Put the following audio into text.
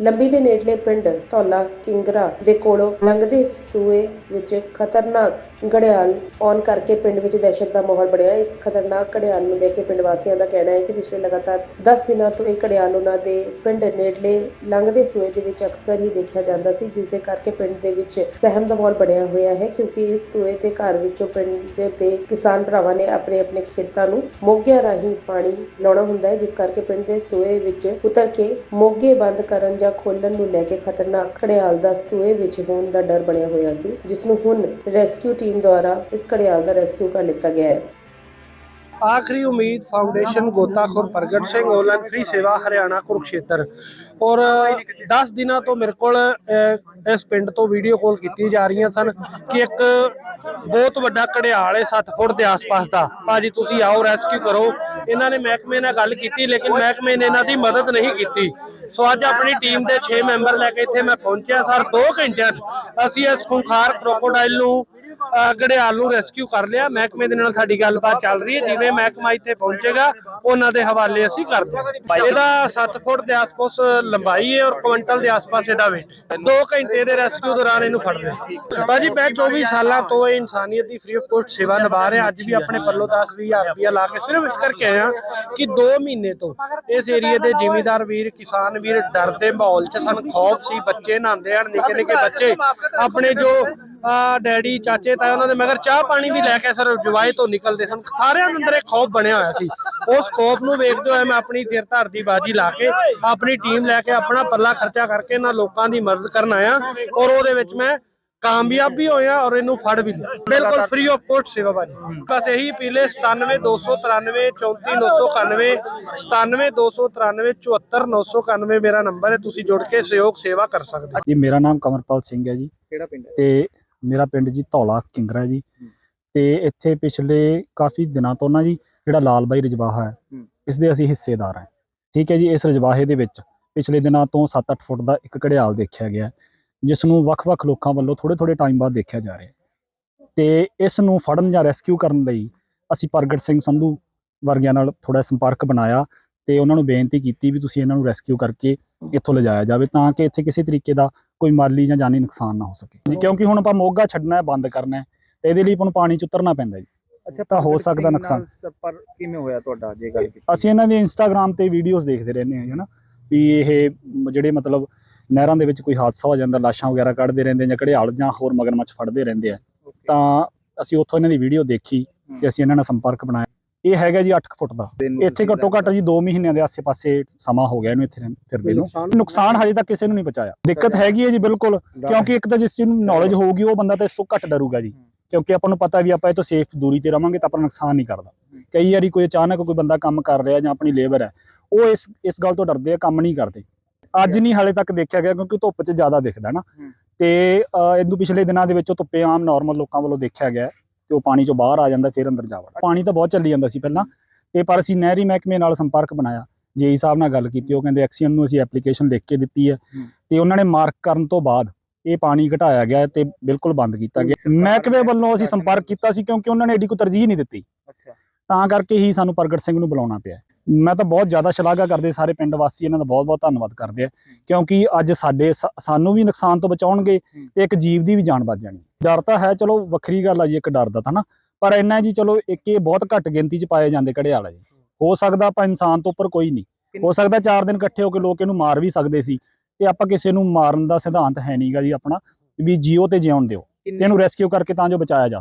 ਲੰਬੀ ਦੇ ਨੇੜਲੇ ਪਿੰਡ ਧੌਲਾ ਕਿੰਗਰਾ ਦੇ ਕੋਲੋਂ ਲੰਘਦੇ ਸੂਏ ਵਿੱਚ ਖਤਰਨਾਕ ਘੜਿਆਲ ਆਉਣ ਕਰਕੇ ਪਿੰਡ ਵਿੱਚ ਦਹਿਸ਼ਤ ਦਾ ਮਾਹੌਲ ਬਣਿਆ। ਇਸ ਖਤਰਨਾਕ ਘੜਿਆਲ ਨੂੰ ਦੇਖ ਕੇ ਪਿੰਡ ਵਾਸੀਆਂ ਦਾ ਕਹਿਣਾ ਹੈ ਕਿ ਪਿਛਲੇ ਲਗਾਤਾਰ 10 ਦਿਨਾਂ ਤੋਂ ਇਹ ਘੜਿਆਲ ਉਹਨਾਂ ਦੇ ਪਿੰਡ ਨੇੜਲੇ ਲੰਘਦੇ ਸੂਏ ਦੇ ਵਿੱਚ ਅਕਸਰ ਹੀ ਦੇਖਿਆ ਜਾਂਦਾ ਸੀ, ਜਿਸ ਦੇ ਕਰਕੇ ਪਿੰਡ ਦੇ ਵਿੱਚ ਸਹਿਮ ਦਾ ਮਾਹੌਲ ਬਣਿਆ ਹੋਇਆ ਹੈ, ਕਿਉਂਕਿ ਇਸ ਸੂਏ ਦੇ ਘਰ ਵਿੱਚੋਂ ਪਿੰਡ ਦੇ ਕਿਸਾਨ ਭਰਾਵਾਂ ਨੇ ਆਪਣੇ ਆਪਣੇ ਖੇਤਾਂ ਨੂੰ ਮੋਗਿਆਂ ਰਾਹੀਂ ਪਾਣੀ ਲਾਉਣਾ ਹੁੰਦਾ ਹੈ, ਜਿਸ ਕਰਕੇ ਪਿੰਡ ਦੇ ਸੂਏ ਵਿੱਚ ਉਤਰ ਕੇ ਮੋਗੇ ਬੰਦ ਕਰਨ ਜਾਂ ਖੋਲਣ ਨੂੰ ਲੈ ਕੇ ਖਤਰਨਾਕ ਘੜਿਆਲ ਦਾ ਸੂਏ ਵਿੱਚ ਹੋਣ ਦਾ ਡਰ ਬਣਿਆ ਹੋਇਆ ਸੀ, ਜਿਸ ਨੂੰ ਹੁਣ ਰੈਸਕਿਊ ਟੀਮ ਦੁਆਰਾ ਇਸ ਘੜਿਆਲ ਦਾ ਰੈਸਕਿਊ ਕਰ ਲਿੱਤਾ ਗਿਆ ਹੈ। ਆਖਰੀ ਉਮੀਦ ਫਾਊਂਡੇਸ਼ਨ ਗੋਤਾਖੋਰ ਪ੍ਰਗਟ ਸਿੰਘ ਆਨਲਾਈਨ ਫ੍ਰੀ ਸੇਵਾ ਹਰਿਆਣਾ ਕੁਰੂਕਸ਼ੇਤਰ। ਔਰ 10 ਦਿਨਾਂ ਤੋਂ ਮੇਰੇ ਕੋਲ ਇਸ ਪਿੰਡ ਤੋਂ ਵੀਡੀਓ ਕਾਲ ਕੀਤੀ ਜਾ ਰਹੀਆਂ ਸਨ ਕਿ ਇੱਕ ਬਹੁਤ ਵੱਡਾ ਘੜਿਆਲ ਹੈ 7 ਫੁੱਟ ਦੇ ਆਸ-ਪਾਸ ਦਾ। ਭਾਜੀ, ਤੁਸੀਂ ਆਓ ਰੈਸਕਿਊ ਕਰੋ। ਇਹਨਾਂ ਨੇ ਮਹਿਕਮੇ ਨਾਲ ਗੱਲ ਕੀਤੀ, ਲੇਕਿਨ ਮਹਿਕਮੇ ਨੇ ਇਹਨਾਂ ਦੀ ਮਦਦ ਨਹੀਂ ਕੀਤੀ। ਸੋ ਅੱਜ ਆਪਣੀ ਟੀਮ ਦੇ 6 ਮੈਂਬਰ ਲੈ ਕੇ ਇੱਥੇ ਮੈਂ ਪਹੁੰਚਿਆ। ਸਰ 2 ਘੰਟਿਆਂ 'ਚ ਅਸੀਂ ਇਸ ਖੁੰਖਾਰ ਕ੍ਰੋਕੋਡਾਈਲ ਨੂੰ ਅਹ ਘੜਿਆਲ ਨੂੰ ਰੈਸਕਿਊ ਕਰ ਲਿਆ ਮਹਿਕਮੇ ਦੇ ਨਾਲ ਸਾਡੀ ਗੱਲਬਾਤ ਚੱਲ ਰਹੀ ਹੈ ਜਿਵੇਂ ਮਹਿਕਮਾ ਇੱਥੇ ਪਹੁੰਚੇਗਾ ਉਹਨਾਂ ਦੇ ਹਵਾਲੇ ਅਸੀਂ ਕਰ ਦਾਂਗੇ ਇਹਦਾ 7 ਫੁੱਟ ਦੇ ਆਸ-ਪਾਸ ਲੰਬਾਈ ਹੈ ਔਰ ਕੁਇੰਟਲ ਦੇ ਆਸ-ਪਾਸ ਇਹਦਾ weight 2 ਘੰਟੇ ਦੇ ਰੈਸਕਿਊ ਦੌਰਾਨ ਇਹਨੂੰ ਫੜ ਲਿਆ। ਭਾਜੀ ਮੈਂ 24 ਸਾਲਾਂ ਤੋਂ ਇਹ ਇਨਸਾਨੀਅਤ ਦੀ ਫ੍ਰੀ ਆਫ ਕੋਸਟ ਸੇਵਾ ਨਿਭਾ ਰਿਹਾ ਅੱਜ ਵੀ ਆਪਣੇ ਪੱਲੋਂ 10-20000 ਰੁਪਇਆ ਲਾ ਕੇ ਸਿਰਫ ਇਸ ਕਰਕੇ ਆਇਆ ਕਿ 2 ਮਹੀਨੇ ਤੋਂ ਇਸ ਏਰੀਏ ਦੇ ਜ਼ਿਮੀਂਦਾਰ ਵੀਰ ਕਿਸਾਨ ਵੀਰ ਡਰ ਦੇ ਮਾਹੌਲ 'ਚ ਸਨ ਖੌਫ ਸੀ ਬੱਚੇ ਨਹਾਉਂਦੇ ਹਨ ਨਿੱਕੇ ਨਿੱਕੇ ਬੱਚੇ ਆਪਣੇ ਜੋ ਡੈਡੀ ਚਾਚੇ ਤਾਏ ਉਹਨਾਂ ਦੇ ਮਗਰ ਚਾਹ ਪਾਣੀ ਵੀ ਲੈ ਕੇ ਸਰ ਜਵਾਈ ਤੋਂ ਨਿਕਲਦੇ ਸਨ। ਸਾਰਿਆਂ ਦੇ ਅੰਦਰ ਇੱਕ ਖੌਫ ਬਣਿਆ ਹੋਇਆ ਸੀ। ਉਸ ਖੌਫ ਨੂੰ ਵੇਖਦੇ ਹੋਏ ਮੈਂ ਆਪਣੀ ਸਿਰ ਧਰ ਦੀ ਬਾਜੀ ਲਾ ਕੇ ਆਪਣੀ ਟੀਮ ਲੈ ਕੇ ਆਪਣਾ ਪੱਲਾ ਖਰਚਾ ਕਰਕੇ ਇਹਨਾਂ ਲੋਕਾਂ ਦੀ ਮਦਦ ਕਰਨ ਆਇਆ ਔਰ ਉਹਦੇ ਵਿੱਚ ਮੈਂ ਕਾਮਯਾਬ ਵੀ ਹੋਇਆ ਔਰ ਇਹਨੂੰ ਫੜ ਵੀ ਲਿਆ। ਬਿਲਕੁਲ ਫ੍ਰੀ ਆਫ ਕੋਸਟ ਸੇਵਾ ਬਾਜੀ। ਬਸ ਇਹੀ ਪੀਲੇ 97293 34991 97293 74991 ਮੇਰਾ ਨੰਬਰ ਹੈ। ਤੁਸੀਂ ਜੁੜ ਕੇ ਸਹਿਯੋਗ ਸੇਵਾ ਕਰ ਸਕਦੇ ਹੋ। ਜੀ ਮੇਰਾ ਨਾਮ ਕਮਰਪਾਲ ਸਿੰਘ ਹੈ ਜੀ। ਕਿਹੜਾ ਪਿੰਡ ਹੈ? ਤੇ ਮੇਰਾ ਪਿੰਡ ਜੀ ਧੌਲਾ ਕਿੰਗਰਾ ਜੀ। ਤੇ ਇੱਥੇ ਪਿਛਲੇ ਕਾਫੀ ਦਿਨਾਂ ਤੋਂ ਨਾ ਜੀ ਜਿਹੜਾ ਲਾਲ ਬਾਈ ਰਜਵਾਹਾ ਹੈ। ਇਸ ਦੇ ਅਸੀਂ ਹਿੱਸੇਦਾਰ ਹਾਂ। ਠੀਕ ਹੈ ਜੀ ਇਸ ਰਜਵਾਹੇ ਦੇ ਵਿੱਚ ਪਿਛਲੇ ਦਿਨਾਂ ਤੋਂ 7-8 ਫੁੱਟ ਦਾ ਇੱਕ ਘੜਿਆਲ ਦੇਖਿਆ ਗਿਆ ਜਿਸ ਨੂੰ ਵੱਖ-ਵੱਖ ਲੋਕਾਂ ਵੱਲੋਂ ਥੋੜੇ-ਥੋੜੇ ਟਾਈਮ ਬਾਅਦ ਦੇਖਿਆ ਜਾ ਰਿਹਾ ਤੇ ਇਸ ਨੂੰ ਫੜਨ ਜਾਂ ਰੈਸਕਿਊ ਕਰਨ ਲਈ ਅਸੀਂ ਪ੍ਰਗਟ ਸਿੰਘ ਸੰਧੂ ਵਰਗਿਆਂ ਨਾਲ ਥੋੜਾ ਸੰਪਰਕ ਬਣਾਇਆ ਤੇ ਉਹਨਾਂ ਨੂੰ ਬੇਨਤੀ ਕੀਤੀ ਵੀ ਤੁਸੀਂ ਇਹਨਾਂ ਨੂੰ ਰੈਸਕਿਊ ਕਰਕੇ ਇੱਥੋਂ ਲਿਜਾਇਆ ਜਾਵੇ ਤਾਂ ਕਿ ਇੱਥੇ ਕਿਸੇ ਤਰੀਕੇ ਦਾ ਕੋਈ ਮਾਲੀ ਜਾਂ ਜਾਨੀ ਨੁਕਸਾਨ ਨਾ ਹੋ ਸਕੇ। ਜੀ ਕਿਉਂਕਿ ਹੁਣ ਆਪਾਂ ਮੋਗਾ ਛੱਡਣਾ ਹੈ ਬੰਦ ਕਰਨਾ ਹੈ ਤੇ ਇਹਦੇ ਲਈ ਆਪਾਂ ਨੂੰ ਪਾਣੀ ਚ ਉਤਰਨਾ ਪੈਂਦਾ ਜੀ। ਅੱਛਾ ਤਾਂ ਹੋ ਸਕਦਾ ਨੁਕਸਾਨ। ਸੰਪਰਕ ਕਿਵੇਂ ਹੋਇਆ ਤੁਹਾਡਾ ਜੇ ਗੱਲ ਕੀਤੀ ਅਸੀਂ ਇਹਨਾਂ ਦੀ ਇੰਸਟਾਗ੍ਰam ਤੇ ਵੀਡੀਓਜ਼ ਦੇਖਦੇ ਰਹਿੰਦੇ ਹਾਂ ਹਨਾ? ਵੀ ਇਹ ਜਿਹੜੇ ਮਤਲਬ ਨਹਿਰਾਂ ਦੇ ਵਿੱਚ ਕੋਈ ਹਾਦਸਾ ਹੋ ਜਾਂਦਾ ਲਾਸ਼ਾਂ ਵਗੈਰਾ ਕੱਢਦੇ ਰਹਿੰਦੇ ਜਾਂ ਘੜਿਆਲ ਜਾਂ ਹੋਰ ਮਗਰਮੱਛ ਫੜਦੇ ਰਹਿੰਦੇ ਆ. ਤਾਂ ਅਸੀਂ ਉੱਥੋਂ ਇਹਨਾਂ ਦੀ ਵੀਡੀਓ ਦੇਖੀ ਤੇ ਅਸੀਂ ਇਹਨਾਂ ਨਾਲ ਸੰਪਰਕ ਬਣਾਇਆ। ਇਹ ਹੈਗਾ ਜੀ 8 ਫੁੱਟ ਦਾ। ਇੱਥੇ ਘੱਟੋ ਘੱਟ ਜੀ 2 ਮਹੀਨਿਆਂ ਦੇ ਆਸੇ-ਪਾਸੇ ਸਮਾਂ ਹੋ ਗਿਆ ਇਹਨੂੰ ਇੱਥੇ ਫਿਰਦੇ ਨੂੰ। ਨੁਕਸਾਨ ਹਜੇ ਤੱਕ ਕਿਸੇ ਨੂੰ ਨਹੀਂ ਪਹੁੰਚਾਇਆ। ਦਿੱਕਤ ਹੈਗੀ ਹੈ ਜੀ ਬਿਲਕੁਲ ਕਿਉਂਕਿ ਇੱਕ ਤਾਂ ਜਿਸ ਚੀਜ਼ ਨੂੰ ਨੌਲੇਜ ਹੋਊਗੀ ਉਹ ਬੰਦਾ ਤਾਂ ਇਸ ਤੋਂ ਘੱਟ ਡਰੂਗਾ ਜੀ। ਕਿਉਂਕਿ ਆਪਾਂ ਨੂੰ ਪਤਾ ਵੀ ਆਪਾਂ ਇਹ ਤੋਂ ਸੇਫ ਦੂਰੀ ਤੇ ਰਵਾਂਗੇ ਤਾਂ ਆਪਣਾ ਨੁਕਸਾਨ ਨਹੀਂ ਕਰਦਾ। ਕਈ ਵਾਰੀ ਕੋਈ ਅਚਾਨਕ ਕੋਈ ਬੰਦਾ ਕੰਮ ਕਰ ਰਿਹਾ ਜਾਂ ਆਪਣੀ ਲੇਬਰ ਹੈ ਉਹ ਇਸ ਇਸ ਗੱਲ ਤੋਂ ਡਰਦੇ ਆ ਕੰਮ ਨਹੀਂ ਕਰਦੇ। ਅੱਜ ਨਹੀਂ ਹਾਲੇ ਤੱਕ ਦੇਖਿਆ ਗਿਆ ਕਿਉਂਕਿ ਧੁੱਪ 'ਚ ਜ਼ਿਆਦਾ ਦਿਖਦਾ ਨਾ। ਤੇ ਇਹਨੂੰ ਪਿਛਲੇ ਦਿਨਾਂ ਦੇ ਵਿੱਚ ਧੁੱਪੇ ਆਮ ਨਾਰਮਲ ਲੋਕਾਂ ਵੱਲੋਂ ਦੇਖਿਆ ਗਿਆ ਤੇ ਉਹ ਪਾਣੀ 'ਚੋਂ ਬਾਹਰ ਆ ਜਾਂਦਾ ਫਿਰ ਅੰਦਰ ਜਾ ਵੜਦਾ। ਪਾਣੀ ਤਾਂ ਬਹੁਤ ਚੱਲੀ ਜਾਂਦਾ ਸੀ ਪਹਿਲਾਂ ਤੇ ਪਰ ਅਸੀਂ ਨਹਿਰੀ ਮਹਿਕਮੇ ਨਾਲ ਸੰਪਰਕ ਬਣਾਇਆ। ਜੇਈ ਸਾਹਿਬ ਨਾਲ ਗੱਲ ਕੀਤੀ ਉਹ ਕਹਿੰਦੇ ਐਕਸੀਅਨ ਨੂੰ ਅਸੀਂ ਐਪਲੀਕੇਸ਼ਨ ਲਿਖ ਕੇ ਦਿੱਤੀ ਹੈ। ਤੇ ਉਹਨਾਂ ਨੇ ਮਾਰਕ ਕਰਨ ਤੋਂ ਬਾਅਦ ਇਹ ਪਾਣੀ ਘਟਾਇਆ ਗਿਆ ਤੇ ਬਿਲਕੁਲ ਬੰਦ ਕੀਤਾ ਗਿਆ। ਮਹਿਕਮੇ ਵੱਲੋਂ ਅਸੀਂ ਸੰਪਰਕ ਕੀਤਾ ਸੀ ਕਿਉਂਕਿ ਉਹਨਾਂ ਨੇ ਏਡੀ ਕੋਈ ਤਰਜੀਹ ਨਹੀਂ ਦਿੱਤੀ। ਅੱਛਾ। ਤਾਂ ਕਰਕੇ ਹੀ ਸਾਨੂੰ ਪ੍ਰਗਟ ਸਿੰਘ ਨੂੰ ਬੁਲਾਉਣਾ ਪਿਆ। ਮੈਂ ਤਾਂ ਬਹੁਤ ਜ਼ਿਆਦਾ ਸ਼ਲਾਘਾ ਕਰਦੇ ਸਾਰੇ ਪਿੰਡ ਵਾਸੀ ਇਹਨਾਂ ਦਾ ਬਹੁਤ ਬਹੁਤ ਧੰਨਵਾਦ ਕਰਦੇ ਆ ਕਿਉਂਕਿ ਅੱਜ ਸਾਡੇ ਸਾਨੂੰ ਵੀ ਨੁਕਸਾਨ ਤੋਂ ਬਚਾਉਣਗੇ ਤੇ ਇੱਕ ਜੀਵ ਦੀ ਵੀ ਜਾਨ ਬਚ ਜਾਣੀ। ਡਰ ਤਾਂ ਹੈ ਚਲੋ ਵੱਖਰੀ ਗੱਲ ਆ ਜੀ ਇੱਕ ਡਰ ਦਾ ਤਾਂ ਨਾ। ਪਰ ਇੰਨਾ ਜੀ ਚਲੋ ਇੱਕ ਇਹ ਬਹੁਤ ਘੱਟ ਗਿਣਤੀ 'ਚ ਪਾਏ ਜਾਂਦੇ ਘੜਿਆਲ ਜੀ। ਹੋ। ਸਕਦਾ ਆਪਾਂ ਇਨਸਾਨ ਤੋਂ ਉੱਪਰ ਕੋਈ ਨਹੀਂ। ਹੋ ਸਕਦਾ ਚਾਰ ਦਿਨ ਇਕੱਠੇ ਹੋ ਕੇ ਲੋਕ ਇਹਨੂੰ ਮਾਰ ਵੀ ਸਕਦੇ ਸੀ ਤੇ ਆਪਾਂ ਕਿਸੇ ਨੂੰ ਮਾਰਨ ਦਾ ਸਿਧਾਂਤ ਹੈ ਨਹੀਂਗਾ ਜੀ ਆਪਣਾ ਵੀ ਜੀਓ ਤੇ ਜਿਉਣ ਦਿਓ। ਤੇ ਇਹਨੂੰ ਰੈਸਕਿਊ ਕਰਕੇ ਤਾਂ ਜੋ ਬਚਾਇਆ ਜਾ